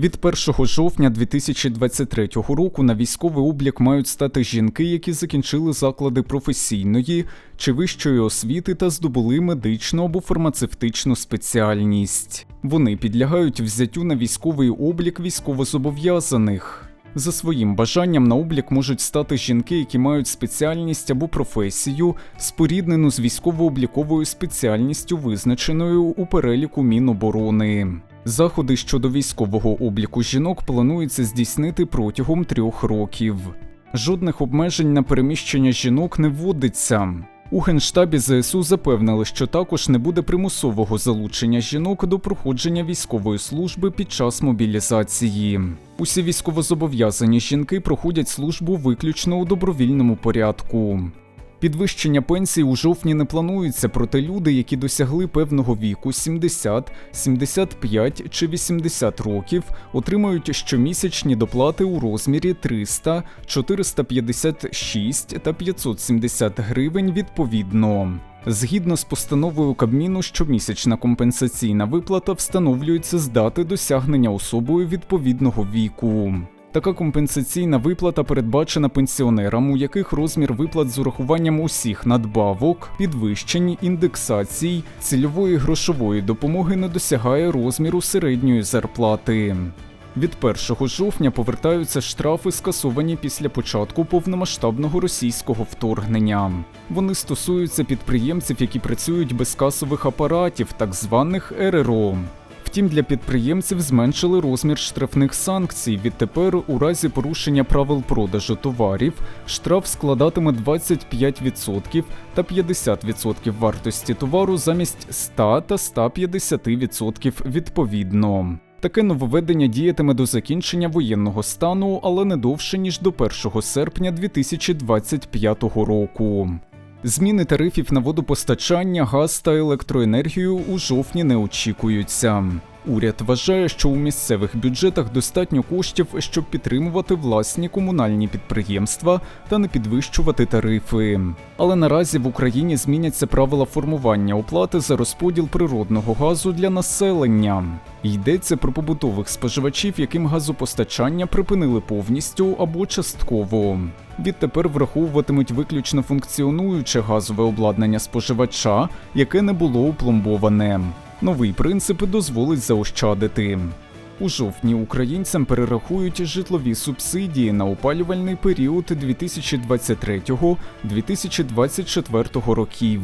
Від 1 жовтня 2023 року на військовий облік мають стати жінки, які закінчили заклади професійної чи вищої освіти та здобули медичну або фармацевтичну спеціальність. Вони підлягають взяттю на військовий облік військовозобов'язаних. За своїм бажанням на облік можуть стати жінки, які мають спеціальність або професію, споріднену з військово-обліковою спеціальністю, визначеною у переліку Міноборони. Заходи щодо військового обліку жінок планується здійснити протягом трьох років. Жодних обмежень на переміщення жінок не вводиться. У генштабі ЗСУ запевнили, що також не буде примусового залучення жінок до проходження військової служби під час мобілізації. Усі військовозобов'язані жінки проходять службу виключно у добровільному порядку. Підвищення пенсій у жовтні не планується, проте люди, які досягли певного віку 70, 75 чи 80 років, отримають щомісячні доплати у розмірі 300, 456 та 570 гривень відповідно. Згідно з постановою Кабміну, щомісячна компенсаційна виплата встановлюється з дати досягнення особою відповідного віку. Така компенсаційна виплата передбачена пенсіонерам, у яких розмір виплат з урахуванням усіх надбавок, підвищень, індексацій, цільової грошової допомоги не досягає розміру середньої зарплати. Від 1 жовтня повертаються штрафи, скасовані після початку повномасштабного російського вторгнення. Вони стосуються підприємців, які працюють без касових апаратів, так званих РРО. Втім, для підприємців зменшили розмір штрафних санкцій. Відтепер, у разі порушення правил продажу товарів, штраф складатиме 25% та 50% вартості товару замість 100 та 150% відповідно. Таке нововведення діятиме до закінчення воєнного стану, але не довше ніж до 1 серпня 2025 року. Зміни тарифів на водопостачання, газ та електроенергію у жовтні не очікуються. Уряд вважає, що у місцевих бюджетах достатньо коштів, щоб підтримувати власні комунальні підприємства та не підвищувати тарифи. Але наразі в Україні зміняться правила формування оплати за розподіл природного газу для населення. Йдеться про побутових споживачів, яким газопостачання припинили повністю або частково. Відтепер враховуватимуть виключно функціонуюче газове обладнання споживача, яке не було упломбоване. Новий принцип дозволить заощадити. У жовтні українцям перерахують житлові субсидії на опалювальний період 2023-2024 років.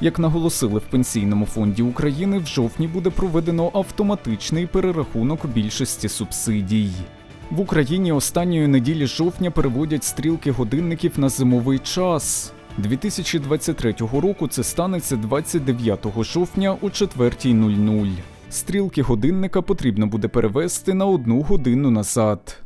Як наголосили в Пенсійному фонді України, в жовтні буде проведено автоматичний перерахунок більшості субсидій. В Україні останньої неділі жовтня переводять стрілки годинників на зимовий час. 2023 року це станеться 29 жовтня о 4.00. Стрілки годинника потрібно буде перевести на одну годину назад.